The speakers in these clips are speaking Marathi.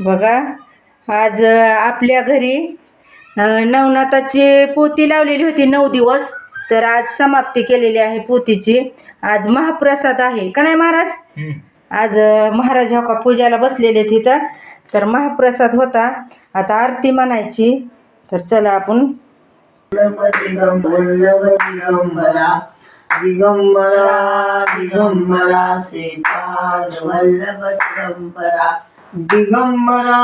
बघा आज आपल्या घरी नवनाथाची पोती लावलेली होती नऊ दिवस तर आज समाप्ती केलेली आहे पोतीची आज महाप्रसाद आहे का नाही महाराज आज महाराज हो का पूजाला बसलेले तिथं तर महाप्रसाद होता आता आरती म्हणायची तर चला आपण दिगंबरा दिगंबरा दिगंबरा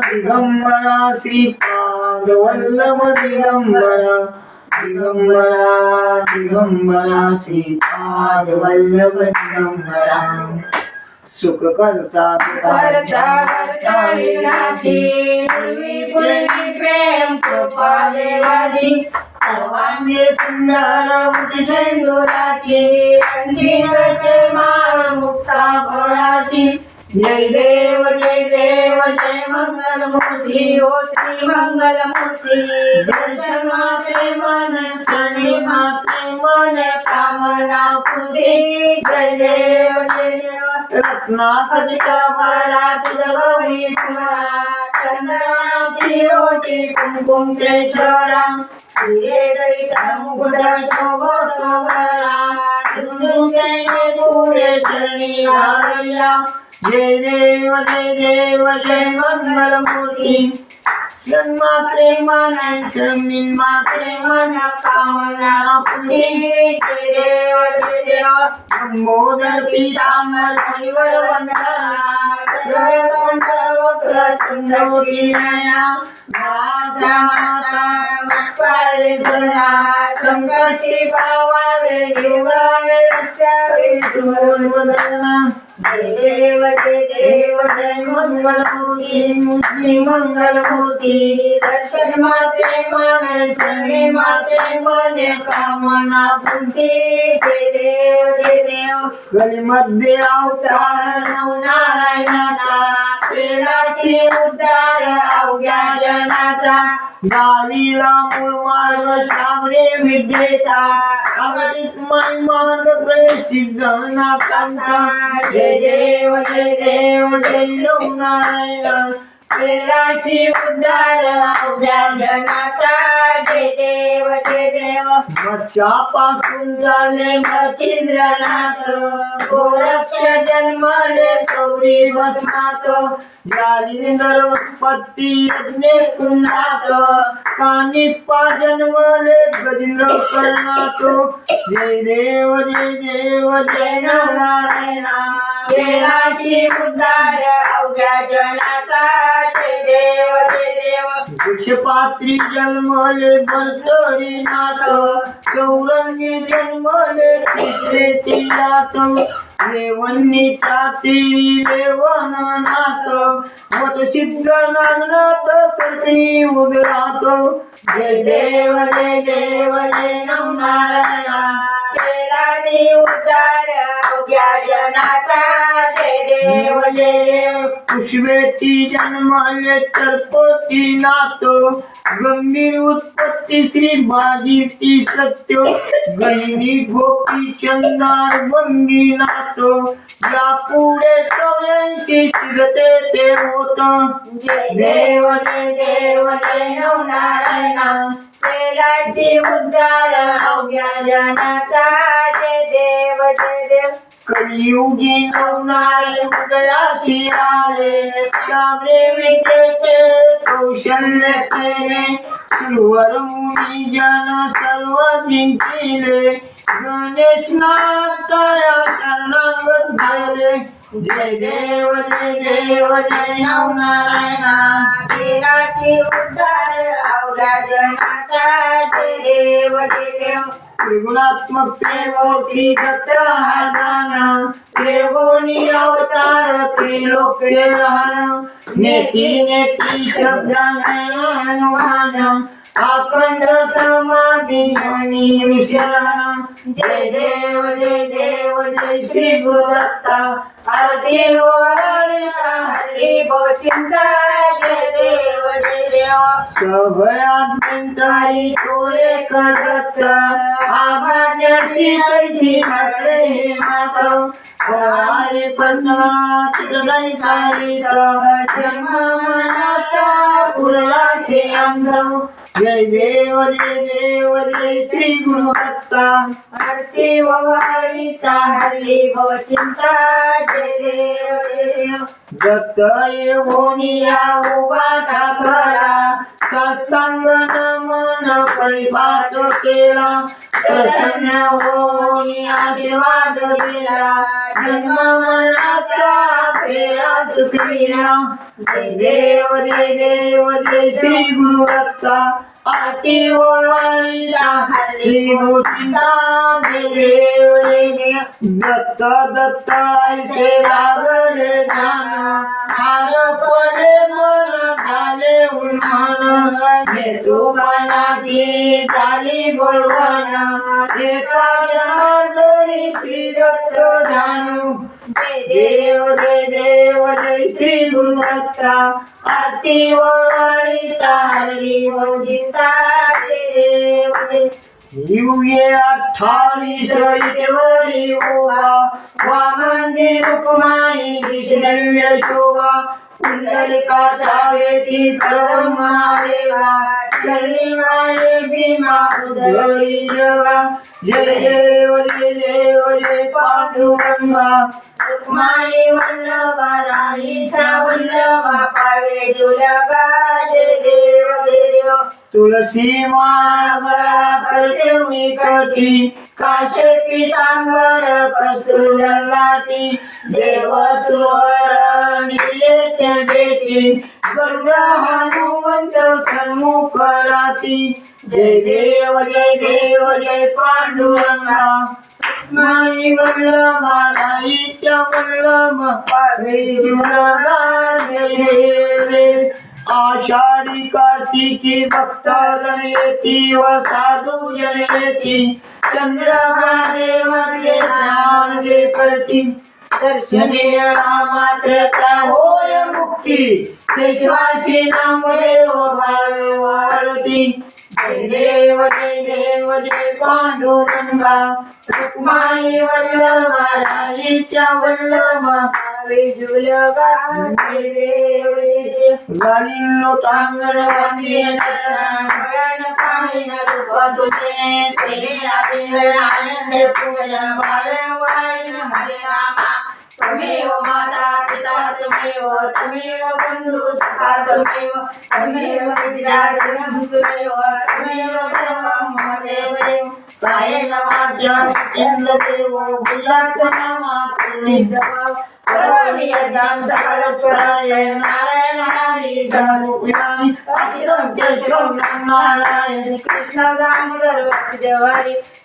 दिगंबरा श्रीपाद वल्लभ दिगंबरा। दिगंबरा दिगंबरा श्रीपाद वल्लभ दिगंबरा। सुख करता प्रेम कृपा सुंदर मुक्ता फळाची, जय देव जय देव जय मंगलमूर्ती ओ श्री मंगलमूर्ती. दर्शन माते मन शनी माते मन कामना पूर्ती जय देव जय देव. रत्नाकरिता महाराज जगवी चंद्राची ओटी कुंकुम केशरा मुकुट शोभो शोभरा पुरे चरणी लावल्या. जय देव जय देव जय मंगल मूर्ती जन्मा प्रेमाने जमीन माते मन कामना पुरी जय देव जय देव मोदर पीतांबर परिवर वंदना सर्वंत वक्र चंद्रवती नया माता माता वटपाळे सदा संकटी पावावे निवडावे रक्षावे सुमन वंदना देव जय देव जय मंगल मूर्ती श्री मंगल मूर्ती दर्शन माते मन शरणे माते मन कामना पुंती जय देव जय देव देव. गलीमध्ये अवतार नव नारायणाचा तेराशे उद्धार अवघ्या जनाचा. गावीला मूळ मार्ग सामरे विद्येचा. आवडीत मन मानकडे सिद्ध नाकांचा जय देव जय देव जय नव नारायण उद्धार अवघ्या जनाचा जय देव जय देव. बच्चापासून झाले मच्छिंद्रनाथ. गोरक्ष जन्मले गौरी भस्मात जालिंदर उत्पत्ती यज्ञे कुंडात. कानिप्पा जन्मले गजेंद्र कर्णात. जय देव जय देव जय नारायणा तेराशी उद्धार अवघ्या जना जनाचा जय देव जय देव. वृक्षपात्री जन्मले बरसरी नाथ चौरंगी जन्मले तिथे तिलात रेवणीचा तिरी रेवण नाथ वट सिद्ध नागनाथ सरकणी उदरात जय देव जय देव जय नम नारायणा उद्धार जनाचा जय देव जन्मले तरपोती नातो. गंभीर उत्पत्ती श्री बाजीती सत्य. गहिनी गोपी चंदार बंगी नातो. या पुढे चौऱ्याऐंशी शिगते ते होत. देव देव जय उद्धार अवघ्या जनाचा जय देव जय देव. कलियुगी नवनाय उदयासी आले शाबरे कौशल्य केले. सुवर मुनी जन सर्व जिंकिले. गणेश नाथया शरणागत झाले जय देव जय देव जय नव नारायणा तेराची उद्धार अवघ्या जनाचा जय देव जय देव त्रिगुणात्मक प्रेमोती दत्र हा दान त्रिगुणी अवतार त्रिलोके राहण नेती नेती शब्दानुवान अखंड समाधी आणि विषयान जय देव जय देव जय श्री गुरुदत्ता. आरती हरी भव जय देव जय देव. सभयात तो एक आभाज्याची म्हटले हे मात्र पंचमात गदाई सारित जन्म मनाचा पुरलाचे अंग जय देव जय देव जय श्री गुरु दत्ता. आरती ओवाळिता हरी भव चिंता जय देव जय देव. दत्त येऊनिया उबाटा करा सत्संग मन परिपात केला. प्रसन्न होऊन आशीर्वाद दिला. जन्म मनाचा फेरा सुटविला जय देव जय देव जय श्री गुरु दत्ता. आरती ओवाळीला हरी मोठीला जय देव जय देव दत्त दत्त ऐसे लागले ज्ञान आरोपले मन झाले उन्मान हे तुमानाची झाली बळवण एका जनार्दनी श्री दत्त जाणू देव जय देव जय श्री गुरु आरती वळीता हरी जय देव जय ओवा वामंदी रुक्माई कृष्णव्य शोभा. पुंडलिकाचा वेटी परमादेवा चरणी माये भीमा उधळी जगा जय जय जय पांडुरंगा रुक्माई वल्लभा राईचा वल्लभा पावे जुलगा जय देव देव तुळशी माळा करते मी कटी काशे पितांबर कस्तुर लाटी. देव सुहर निलेचे बेटी गरुड हनुमंत सन्मुख राती. जय देव जय देव जय पांडुरंगा. नाही म्हणलं मला इतक्या म्हणलं जुलगा आषाढी कार्तिकी भक्त जन येती व साधू जन येती चंद्रभागेमध्ये स्नान जे करती. दर्शने मात्र का होय मुक्ती. देशवासी नाम देव भाव वाढती. देव जय देव जय पांडुरंगा. रुक्माई वल्लभा राईच्या वल्लभा भावे देव जय देव वंदे नटराण पाहिन रूप तुझे आनंद पूजन वारंवार हरे रामा. त्वमेव माता पिता त्वमेव त्वमेव बंधु सखा त्वमेव त्वमेव विद्या त्वमेव त्वमेव सर्वं मम देव देव कायेन वाचां चन्द्रदेव बुद्धात्मनामा पुण्यजप सकलस्वराय नारायण हरि अखिलं च शिवं नारायण कृष्ण वासुदेवारि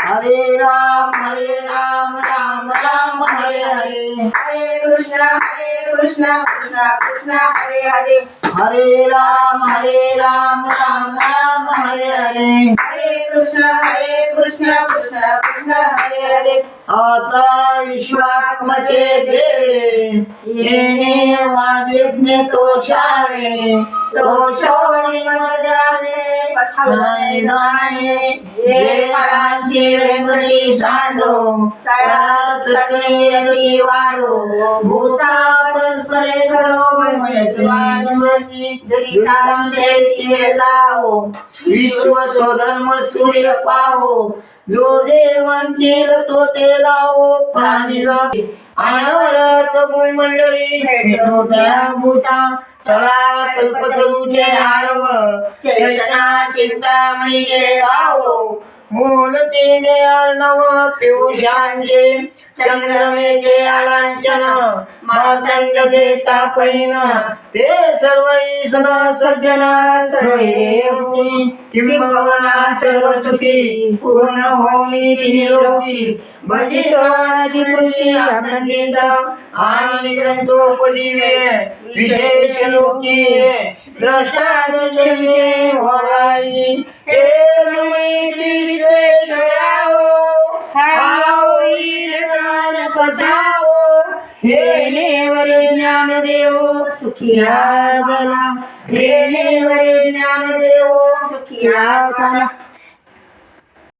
हरे राम हरे राम राम राम हरे हरे। हरे कृष्ण हरे कृष्ण कृष्ण कृष्ण हरे हरे। हरे राम हरे राम राम राम हरे हरे। हरे कृष्ण हरे कृष्ण कृष्ण कृष्ण हरे हरे। आता विश्वात्मते देवे येणे वादिज्ञ तोषावे तोषोणी मजावे पसावे फळांची रेंगडी सांडो तळा सकळी रती वाढो. भूता परस्परे करो मैत्री दुरितांचे चिरे जाओ विश्व स्वधर्म सूर्य पाहो. देवांची तो ते लावो प्राणी आनवरत मूळ मंडळी भेटो भूता चला कल्पतरूचे आरव चेतना चिंतामणी गावो मोलतीने अर्णव पियुषांचे चंद्रमे जे मातंग मार्तंड देता पहिन ते सर्व सदा सज्जन सोयी किंबहुना सर्व सुखी पूर्ण होमी निरोगी लोकी. भजित आदि पुरुषी आणि ग्रंथोपदिवे विशेष लोकी. द्रष्टा पसावो हे नेवरे ज्ञान देव सुखिया झाला हे नेवरे ज्ञान देव सुखिया झाला